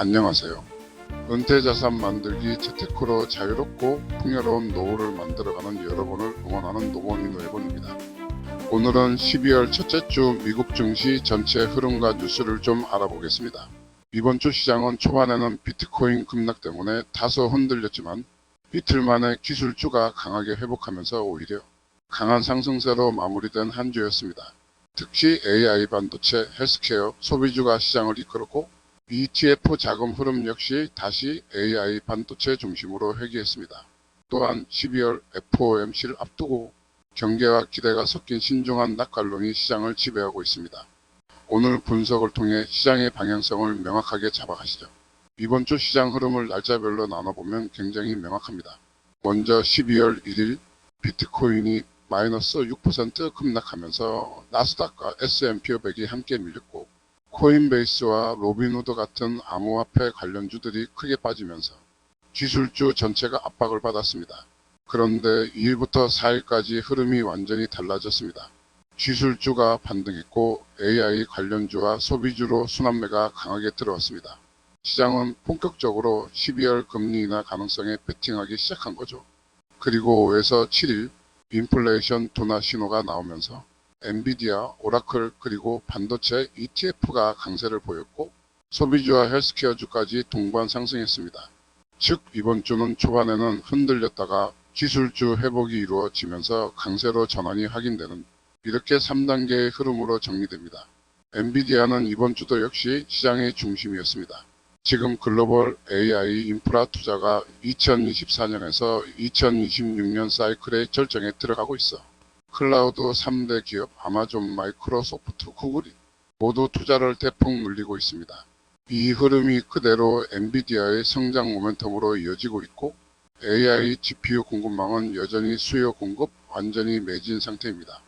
안녕하세요. 은퇴자산 만들기 재테크로 자유롭고 풍요로운 노후를 만들어가는 여러분을 응원하는 노원이 노예본입니다. 오늘은 12월 첫째 주 미국 증시 전체 흐름과 뉴스를 좀 알아보겠습니다. 이번 주 시장은 초반에는 비트코인 급락 때문에 다소 흔들렸지만 이틀 만에 기술주가 강하게 회복하면서 오히려 강한 상승세로 마무리된 한 주였습니다. 특히 AI 반도체, 헬스케어, 소비주가 시장을 이끌었고 ETF 자금 흐름 역시 다시 AI 반도체 중심으로 회귀했습니다. 또한 12월 FOMC를 앞두고 경계와 기대가 섞인 신중한 낙관론이 시장을 지배하고 있습니다. 오늘 분석을 통해 시장의 방향성을 명확하게 잡아가시죠. 이번 주 시장 흐름을 날짜별로 나눠보면 굉장히 명확합니다. 먼저 12월 1일 비트코인이 마이너스 6% 급락하면서 나스닥과 S&P 500이 함께 밀렸고 코인베이스와 로빈후드 같은 암호화폐 관련주들이 크게 빠지면서 기술주 전체가 압박을 받았습니다. 그런데 2일부터 4일까지 흐름이 완전히 달라졌습니다. 기술주가 반등했고 AI 관련주와 소비주로 순환매가 강하게 들어왔습니다. 시장은 본격적으로 12월 금리 인하 가능성에 베팅하기 시작한 거죠. 그리고 5에서 7일 인플레이션 둔화 신호가 나오면서 엔비디아, 오라클 그리고 반도체 ETF가 강세를 보였고 소비주와 헬스케어 주까지 동반 상승했습니다. 즉 이번 주는 초반에는 흔들렸다가 기술주 회복이 이루어지면서 강세로 전환이 확인되는 이렇게 3단계의 흐름으로 정리됩니다. 엔비디아는 이번 주도 역시 시장의 중심이었습니다. 지금 글로벌 AI 인프라 투자가 2024년에서 2026년 사이클의 절정에 들어가고 있어. 클라우드 3대 기업 아마존, 마이크로소프트, 구글이 모두 투자를 대폭 늘리고 있습니다. 이 흐름이 그대로 엔비디아의 성장 모멘텀으로 이어지고 있고 AI GPU 공급망은 여전히 수요 공급 완전히 매진 상태입니다.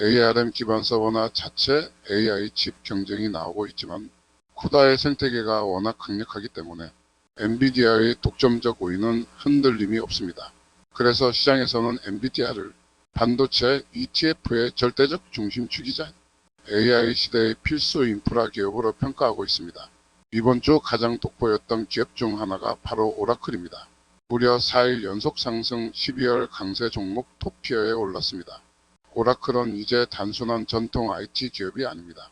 ARM 기반 서버나 자체 AI 칩 경쟁이 나오고 있지만 쿠다의 생태계가 워낙 강력하기 때문에 엔비디아의 독점적 우위는 흔들림이 없습니다. 그래서 시장에서는 엔비디아를 반도체 ETF의 절대적 중심 축이자 AI 시대의 필수 인프라 기업으로 평가하고 있습니다. 이번 주 가장 돋보였던 기업 중 하나가 바로 오라클입니다. 무려 4일 연속 상승 12월 강세 종목 토피어에 올랐습니다. 오라클은 이제 단순한 전통 IT 기업이 아닙니다.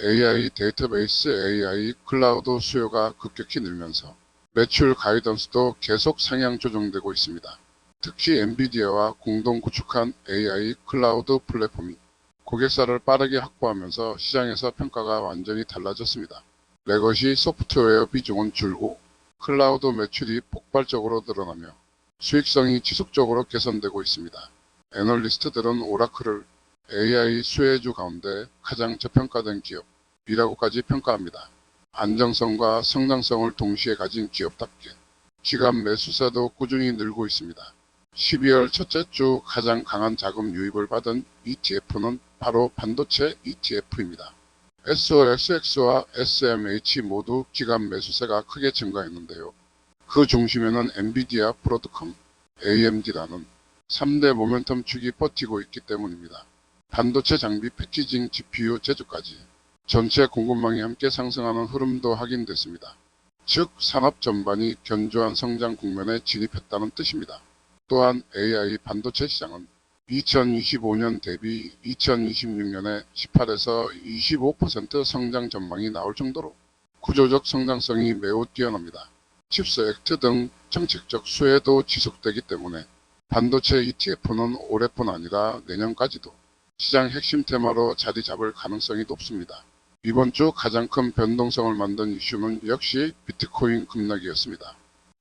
AI 데이터베이스 AI 클라우드 수요가 급격히 늘면서 매출 가이던스도 계속 상향 조정되고 있습니다. 특히 엔비디아와 공동 구축한 AI 클라우드 플랫폼이 고객사를 빠르게 확보하면서 시장에서 평가가 완전히 달라졌습니다. 레거시 소프트웨어 비중은 줄고 클라우드 매출이 폭발적으로 늘어나며 수익성이 지속적으로 개선되고 있습니다. 애널리스트들은 오라클을 AI 수혜주 가운데 가장 저평가된 기업이라고까지 평가합니다. 안정성과 성장성을 동시에 가진 기업답게 기간 매수세도 꾸준히 늘고 있습니다. 12월 첫째 주 가장 강한 자금 유입을 받은 ETF는 바로 반도체 ETF입니다. SOXX와 SMH 모두 기간 매수세가 크게 증가했는데요. 그 중심에는 엔비디아, 브로드컴, AMD라는 3대 모멘텀 축이 버티고 있기 때문입니다. 반도체 장비 패키징 GPU 제조까지 전체 공급망이 함께 상승하는 흐름도 확인됐습니다. 즉 산업 전반이 견조한 성장 국면에 진입했다는 뜻입니다. 또한 AI 반도체 시장은 2025년 대비 2026년에 18에서 25% 성장 전망이 나올 정도로 구조적 성장성이 매우 뛰어납니다. 칩스 액트 등 정책적 수혜도 지속되기 때문에 반도체 ETF는 올해뿐 아니라 내년까지도 시장 핵심 테마로 자리 잡을 가능성이 높습니다. 이번 주 가장 큰 변동성을 만든 이슈는 역시 비트코인 급락이었습니다.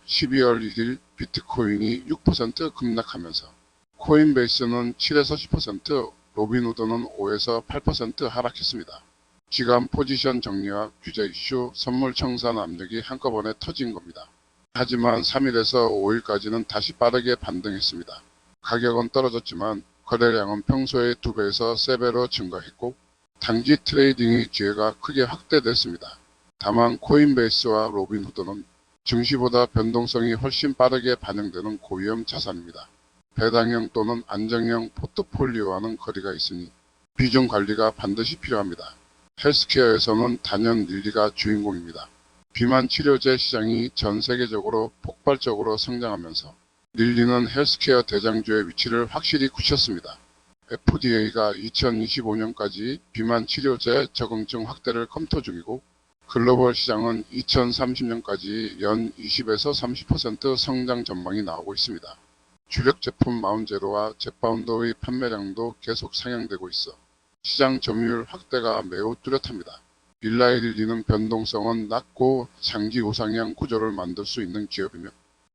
12월 1일 비트코인이 6% 급락하면서 코인베이스는 7에서 10%, 로빈후드는 5에서 8% 하락했습니다. 기간 포지션 정리와 규제 이슈, 선물 청산 압력이 한꺼번에 터진 겁니다. 하지만 3일에서 5일까지는 다시 빠르게 반등했습니다. 가격은 떨어졌지만 거래량은 평소의 2배에서 3배로 증가했고 단기 트레이딩의 기회가 크게 확대됐습니다. 다만 코인베이스와 로빈후드는 증시보다 변동성이 훨씬 빠르게 반영되는 고위험 자산입니다. 배당형 또는 안정형 포트폴리오와는 거리가 있으니 비중 관리가 반드시 필요합니다. 헬스케어에서는 단연 릴리가 주인공입니다. 비만 치료제 시장이 전 세계적으로 폭발적으로 성장하면서 릴리는 헬스케어 대장주의 위치를 확실히 굳혔습니다. FDA가 2025년까지 비만 치료제 적응증 확대를 검토 중이고 글로벌 시장은 2030년까지 연 20에서 30% 성장 전망이 나오고 있습니다. 주력 제품 마운제로와 제파운더의 판매량도 계속 상향되고 있어 시장 점유율 확대가 매우 뚜렷합니다. 일라이릴리는 변동성은 낮고 장기 우상향 구조를 만들 수 있는 기업이며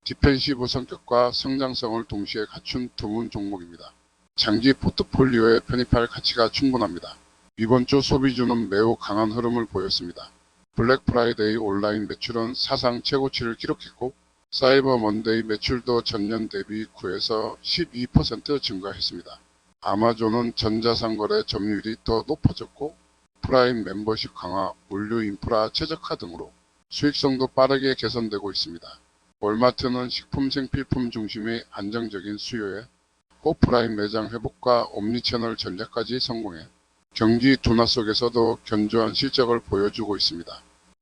디펜시브 성격과 성장성을 동시에 갖춘 드문 종목입니다. 장기 포트폴리오에 편입할 가치가 충분합니다. 이번 주 소비주는 매우 강한 흐름을 보였습니다. 블랙 프라이데이 온라인 매출은 사상 최고치를 기록했고 사이버 먼데이 매출도 전년 대비 9에서 12% 증가했습니다. 아마존은 전자상 거래 점유율이 더 높아졌고 프라임 멤버십 강화, 물류 인프라 최적화 등으로 수익성도 빠르게 개선되고 있습니다. 월마트는 식품 생필품 중심의 안정적인 수요에 오프라인 매장 회복과 옴니채널 전략까지 성공해 경기 둔화 속에서도 견조한 실적을 보여주고 있습니다.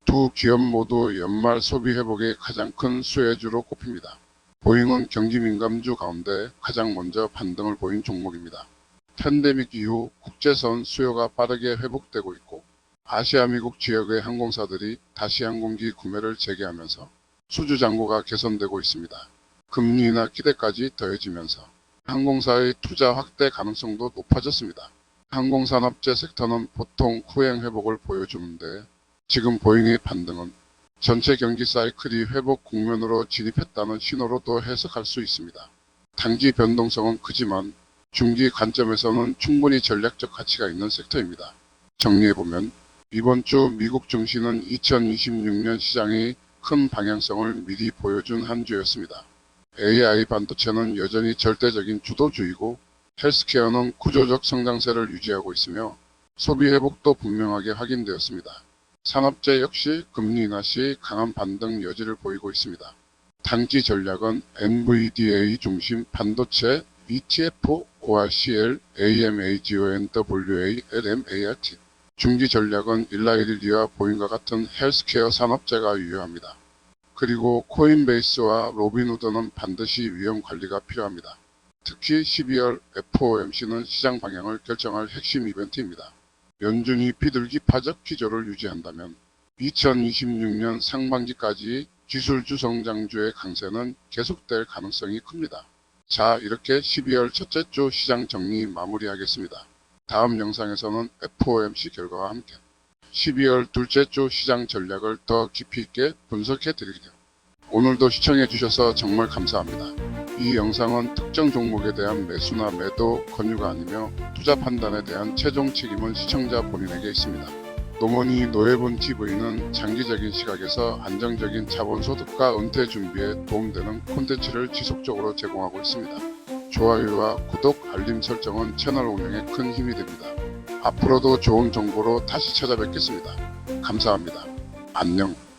두 기업 모두 연말 소비 회복의 가장 큰 수혜주로 꼽힙니다. 보잉은 경기 민감주 가운데 가장 먼저 반등을 보인 종목입니다. 팬데믹 이후 국제선 수요가 빠르게 회복되고 있고 아시아 미국 지역의 항공사들이 다시 항공기 구매를 재개하면서 수주 잔고가 개선되고 있습니다. 금리 인하 기대까지 더해지면서 항공사의 투자 확대 가능성도 높아졌습니다. 항공산업재 섹터는 보통 후행 회복을 보여주는데 지금 보잉의 반등은 전체 경기 사이클이 회복 국면으로 진입했다는 신호로도 해석할 수 있습니다. 단기 변동성은 크지만 중기 관점에서는 충분히 전략적 가치가 있는 섹터입니다. 정리해보면 이번 주 미국 증시는 2026년 시장의 큰 방향성을 미리 보여준 한 주였습니다. AI 반도체는 여전히 절대적인 주도주이고 헬스케어는 구조적 성장세를 유지하고 있으며 소비 회복도 분명하게 확인되었습니다. 산업재 역시 금리 인하 시 강한 반등 여지를 보이고 있습니다. 단기 전략은 NVDA 중심 반도체 ETF, ORCL, AMAGON, WA, LMART. 중기 전략은 일라이릴리와 보잉과 같은 헬스케어 산업재가 유효합니다. 그리고 코인베이스와 로빈후드는 반드시 위험 관리가 필요합니다. 특히 12월 FOMC는 시장 방향을 결정할 핵심 이벤트입니다. 연준이 비둘기 파적 기조를 유지한다면 2026년 상반기까지 기술 주 성장주의 강세는 계속될 가능성이 큽니다. 자, 이렇게 12월 첫째 주 시장 정리 마무리하겠습니다. 다음 영상에서는 FOMC 결과와 함께 12월 둘째 주 시장 전략을 더 깊이 있게 분석해 드릴게요. 오늘도 시청해 주셔서 정말 감사합니다. 이 영상은 특정 종목에 대한 매수나 매도 권유가 아니며 투자 판단에 대한 최종 책임은 시청자 본인에게 있습니다. 노머니 노예본 TV는 장기적인 시각에서 안정적인 자본 소득과 은퇴 준비에 도움되는 콘텐츠를 지속적으로 제공하고 있습니다. 좋아요와 구독, 알림 설정은 채널 운영에 큰 힘이 됩니다. 앞으로도 좋은 정보로 다시 찾아뵙겠습니다. 감사합니다. 안녕.